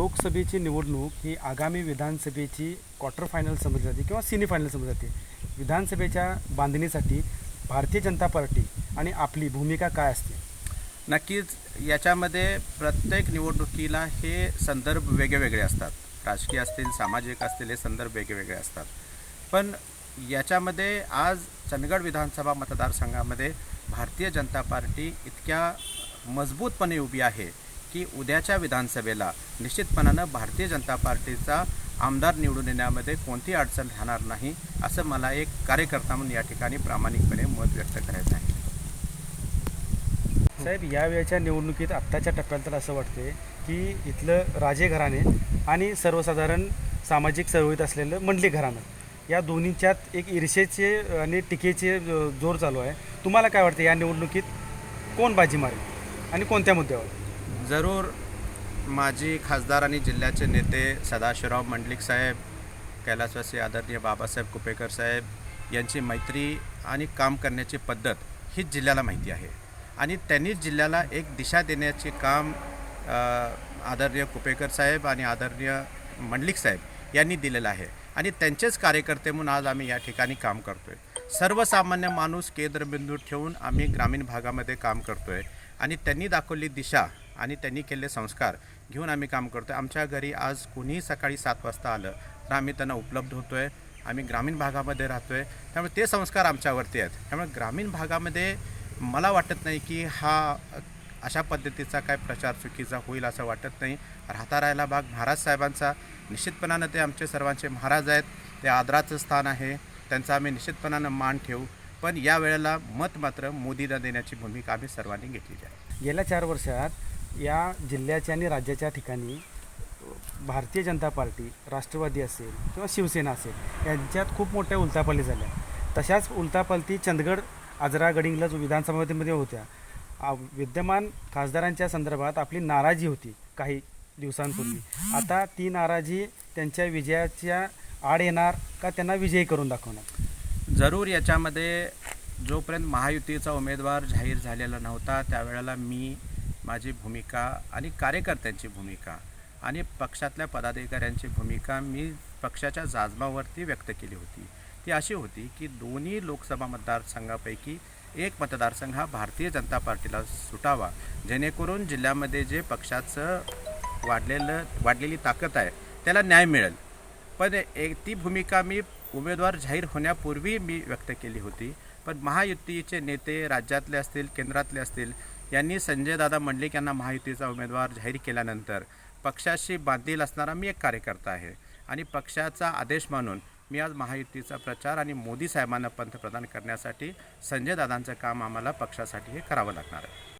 लोकसभेची निवडणूक ही आगामी विधानसभेची क्वार्टर फायनल समजली जाते किंवा सेमी फायनल समजली जाते. विधानसभेच्या बांधणीसाठी भारतीय जनता पार्टी आणि आपली भूमिका काय असते? नक्कीच याच्यामध्ये प्रत्येक निवडणुकीला हे संदर्भ वेगवेगळे असतात. राजकीय असतील सामाजिक असतील हे संदर्भ वेगवेगळे असतात. पण याच्यामध्ये आज चंदगड विधानसभा मतदारसंघामध्ये भारतीय जनता पार्टी इतक्या मजबूतपणे उभी आहे. की उद्याच्या विधानसभेला निश्चितपणानं भारतीय जनता पार्टीचा आमदार निवडून येण्यामध्ये कोणती अडचण राहणार नाही असं मला एक कार्यकर्ता म्हणून या ठिकाणी प्रामाणिकपणे मत व्यक्त करायचं आहे. साहेब या वेळच्या निवडणुकीत आत्ताच्या टप्प्यात तर असं वाटते की इथलं राजे घराणे आणि सर्वसाधारण सामाजिक चळवळीत असलेलं मंडली घराणं या दोन्हीच्यात एक ईर्षेचे आणि टीकेचे जोर चालू आहे. तुम्हाला काय वाटतं या निवडणुकीत कोण बाजी मारेल आणि कोणत्या मुद्द्यावर? जरूर माजी खासदार आणि जिल्ह्याचे नेते सदाशिवराव मंडलिक साहेब कैलासवासी आदरणीय बाबासाहेब कुपेकर साहेब यांची मैत्री आणि काम करण्याची पद्धत हीच जिल्ह्याला माहिती आहे. आणि त्यांनीच जिल्ह्याला एक दिशा देण्याचे काम आदरणीय कुपेकर साहेब आणि आदरणीय मंडलिक साहेब यांनी दिलेलं आहे. आणि त्यांचेच कार्यकर्ते म्हणून आज आम्ही या ठिकाणी काम करतो आहे सर्वसामान्य माणूस केंद्रबिंदू ठेवून आम्ही ग्रामीण भागामध्ये काम करतो आहे आणि त्यांनी दाखवली दिशा आणि त्यांनी केलेले संस्कार. घेऊन आम्ही काम करतो आहे आमच्या घरी आज कुणीही सकाळी सात वाजता आलं तर आम्ही त्यांना उपलब्ध होतो आहे आम्ही ग्रामीण भागामध्ये राहतो आहे त्यामुळे ते संस्कार आमच्यावरती आहेत. त्यामुळे ग्रामीण भागामध्ये मला वाटत नाही की हा अशा पद्धतीचा काय प्रचार चुकीचा होईल असं वाटत नाही. राहता राहिला भाग महाराज साहेबांचा. निश्चितपणानं ते आमचे सर्वांचे महाराज आहेत. ते आदराचं स्थान आहे. त्यांचा आम्ही निश्चितपणानं मान ठेवू. पण या वेळेला मत मात्र मोदीला देण्याची भूमिका आम्ही सर्वांनी घेतलेली आहे. गेल्या चार वर्षात या जिल्ह्याच्या आणि राज्याच्या ठिकाणी भारतीय जनता पार्टी राष्ट्रवादी असेल किंवा शिवसेना असेल यांच्यात खूप मोठ्या उलतापाली झाल्या. तशाच उलतापालती चंदगड आजरा जो विधानसभामध्ये होत्या. विद्यमान खासदारांच्या संदर्भात आपली नाराजी होती काही दिवसांपूर्वी. आता ती नाराजी त्यांच्या विजयाच्या आड येणार का त्यांना विजयी करून दाखवणार? जरूर याच्यामध्ये जोपर्यंत महायुतीचा उमेदवार जाहीर झालेला नव्हता त्यावेळेला मी माझी भूमिका आणि कार्यकर्त्यांची भूमिका आणि पक्षातल्या पदाधिकाऱ्यांची भूमिका मी पक्षाच्या जाजमावरती व्यक्त केली होती. ती अशी होती की दोन्ही लोकसभा मतदारसंघापैकी एक मतदारसंघ हा भारतीय जनता पार्टीला सुटावा जेणेकरून जिल्ह्यामध्ये जे पक्षाचं वाढलेलं वाढलेली ताकद आहे त्याला न्याय मिळेल. पण एक ती भूमिका मी उमेदवार जाहीर होण्यापूर्वी मी व्यक्त केली होती. पण महायुतीचे नेते राज्यातले असतील केंद्रातले असतील यांनी संजयदादा मंडलिक यांना महायुतीचा उमेदवार जाहीर केल्यानंतर पक्षाशी बांधील असणारा मी एक कार्यकर्ता आहे. आणि पक्षाचा आदेश मानून मी आज महायुतीचा प्रचार आणि मोदी साहेबांना पंतप्रधान करण्यासाठी संजय दादांचं काम आम्हाला पक्षासाठी हे करावं लागणार आहे.